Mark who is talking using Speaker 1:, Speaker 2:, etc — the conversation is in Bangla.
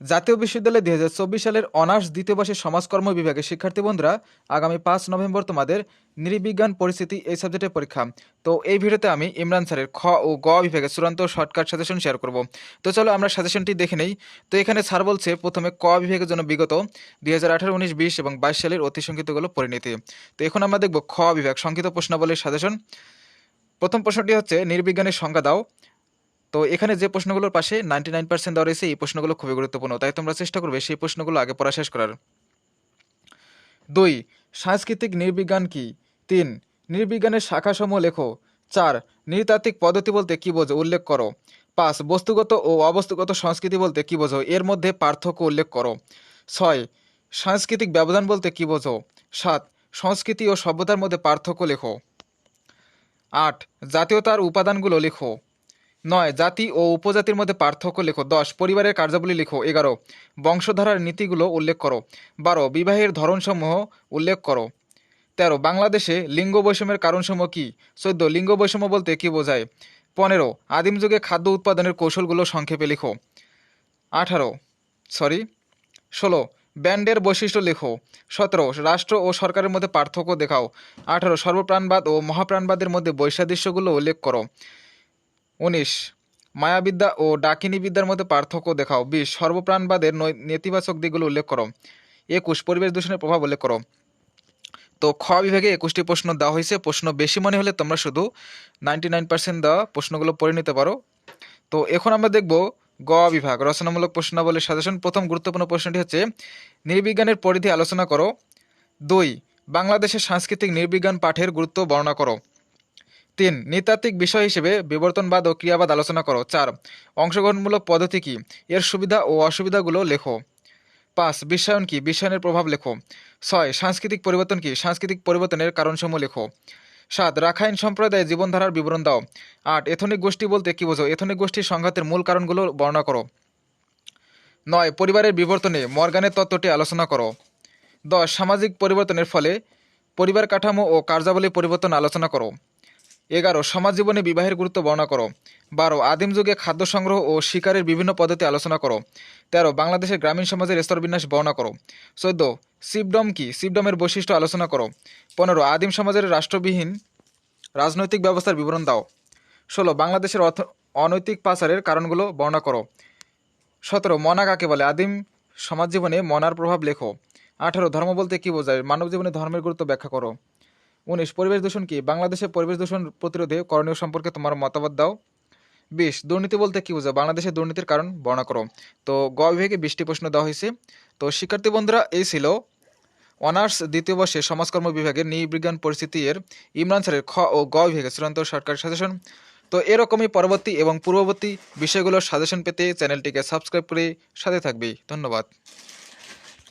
Speaker 1: জাতীয় বিশ্ববিদ্যালয় দুই হাজার চব্বিশ সালের অনার্স দ্বিতীয় বর্ষের সমাজকর্ম বিভাগের শিক্ষার্থী বন্ধুরা, আগামী পাঁচ নভেম্বর তোমাদের নৃবিজ্ঞান পরিস্থিতি এই সাবজেক্টের পরীক্ষা। তো এই ভিডিওতে আমি ইমরান স্যারের খ ও গ বিভাগের চূড়ান্ত শর্টকাট সাজেশন শেয়ার করব। তো চলো আমরা সাজেশনটি দেখে নেই। তো এখানে স্যার বলছে, প্রথমে ক বিভাগের জন্য বিগত দুই হাজার আঠারো, উনিশ, বিশ এবং বাইশ সালের অতি সংক্ষিপ্তগুলো পরিণতি তো এখন আমরা দেখব খ বিভাগ সংক্ষিপ্ত প্রশ্নাবলীর সাজেশন প্রথম প্রশ্নটি হচ্ছে নির্বিজ্ঞানের সংজ্ঞা দাও। তো এখানে যে প্রশ্নগুলোর পাশে নাইনটি নাইন পার্সেন্ট দেওয়া রয়েছে, এই প্রশ্নগুলো খুবই গুরুত্বপূর্ণ। তাই তোমরা চেষ্টা করবে সেই প্রশ্নগুলো আগে পড়া শেষ করার। দুই, সাংস্কৃতিক নির্বিজ্ঞান কি? তিন, নির্বিজ্ঞানের শাখাসমূহ লেখো। চার, নৃতাত্ত্বিক পদ্ধতি বলতে কি বোঝো? উল্লেখ করো। পাঁচ, বস্তুগত ও অবস্তুগত সংস্কৃতি বলতে কি বোঝো? এর মধ্যে পার্থক্য উল্লেখ করো। ছয়, সাংস্কৃতিক ব্যবধান বলতে কি বোঝো? সাত, সংস্কৃতি ও সভ্যতার মধ্যে পার্থক্য লেখো। আট, জাতীয়তার উপাদানগুলো লেখো। নয়, জাতি ও উপজাতির মধ্যে পার্থক্য লেখো। দশ, পরিবারের কার্যাবলী লেখো। এগারো, বংশধারার নীতিগুলো উল্লেখ করো। বারো, বিবাহের ধরনসমূহ উল্লেখ করো। তেরো, বাংলাদেশে লিঙ্গ বৈষম্যের কারণসমূহ কী? চোদ্দ, লিঙ্গ বৈষম্য বলতে কী বোঝায়? পনেরো, আদিম যুগে খাদ্য উৎপাদনের কৌশলগুলো সংক্ষেপে লেখো। আঠারো সরি ষোলো, ব্যান্ডের বৈশিষ্ট্য লেখো। সতেরো, রাষ্ট্র ও সরকারের মধ্যে পার্থক্য দেখাও। আঠারো, সর্বপ্রাণবাদ ও মহাপ্রাণবাদের মধ্যে বৈসাদৃশ্যগুলো উল্লেখ করো। উনিশ। মায়াবিদ্যা ও ডাকিনী বিদ্যার মধ্যে পার্থক্য দেখাও। বিশ। সর্বপ্রাণবাদের নেতিবাচক দিকগুলো উল্লেখ করো। একুশ। পরিবেশ দূষণের প্রভাব উল্লেখ করো। তো খ বিভাগে একুশটি প্রশ্ন দেওয়া হয়েছে। প্রশ্ন বেশি মনে হলে তোমরা শুধু নাইনটি নাইন পার্সেন্ট দেওয়া প্রশ্নগুলো পড়ে নিতে পারো। তো এখন আমরা দেখব গ বিভাগ। রচনামূলক প্রশ্নাবলীর সাজেশন। প্রথম গুরুত্বপূর্ণ প্রশ্নটি হচ্ছে, নির্বিজ্ঞানের পরিধি আলোচনা করো। দুই। বাংলাদেশের সাংস্কৃতিক নির্বিজ্ঞান পাঠের গুরুত্ব বর্ণনা করো। তিন, নৃতাত্ত্বিক বিষয় হিসেবে বিবর্তনবাদ ও ক্রিয়াবাদ আলোচনা করো। চার, অংশগ্রহণমূলক পদ্ধতি কি? এর সুবিধা ও অসুবিধাগুলো লেখো। পাঁচ, বিশ্বায়ন কি? বিশ্বায়নের প্রভাব লেখো। ছয়, সাংস্কৃতিক পরিবর্তন কি? সাংস্কৃতিক পরিবর্তনের কারণসমূহ লেখো। সাত, রাখাইন সম্প্রদায়ের জীবনধারার বিবরণ দাও। আট, এথনিক গোষ্ঠী বলতে কি বোঝো? এথনিক গোষ্ঠীর সংঘাতের মূল কারণগুলো বর্ণনা করো। নয়, পরিবারের বিবর্তনে মর্গানের তত্ত্বটি আলোচনা করো। দশ, সামাজিক পরিবর্তনের ফলে পরিবার কাঠামো ও কার্যাবলী পরিবর্তন আলোচনা করো। এগারো সমাজ জীবনে বিবাহের গুরুত্ব বর্ণনা করো। বারো, আদিম যুগে খাদ্য সংগ্রহ ও শিকারের বিভিন্ন পদ্ধতি আলোচনা করো। তেরো, বাংলাদেশের গ্রামীণ সমাজের স্তরবিন্যাস বর্ণনা করো। চোদ্দ, শিবডম কি? শিবডমের বৈশিষ্ট্য আলোচনা করো। পনেরো, আদিম সমাজের রাষ্ট্রবিহীন রাজনৈতিক ব্যবস্থার বিবরণ দাও। ষোলো, বাংলাদেশের অর্থ, অনৈতিক পাচারের কারণগুলো বর্ণনা করো। সতেরো, মনা কাকে বলে? আদিম সমাজ জীবনে মনার প্রভাব লেখো। আঠারো, ধর্ম বলতে কী বোঝায়? মানব জীবনে ধর্মের গুরুত্ব ব্যাখ্যা করো। উনিশ, পরিবেশ দূষণ কি? বাংলাদেশে পরিবেশ দূষণ প্রতিরোধে করণীয় সম্পর্কে তোমার মতামত দাও। বিশ, দুর্নীতি বলতে কি বোঝায় বাংলাদেশে দুর্নীতির কারণ বর্ণনা করো। তো গ বিভাগে প্রশ্ন দেওয়া হয়েছে। তো, শিক্ষার্থী বন্ধুরা, এই ছিল অনার্স দ্বিতীয় বর্ষে সমাজকর্ম বিভাগের নৃবিজ্ঞান পরিস্থিতি এর ইমরান স্যারের খ ও গ চূড়ান্ত সরকারি সাজেশন। তো, এরকমই পরবর্তী এবং পূর্ববর্তী বিষয়গুলোর সাজেশন পেতে চ্যানেলটিকে সাবস্ক্রাইব করে সাথে থাকবেই ধন্যবাদ।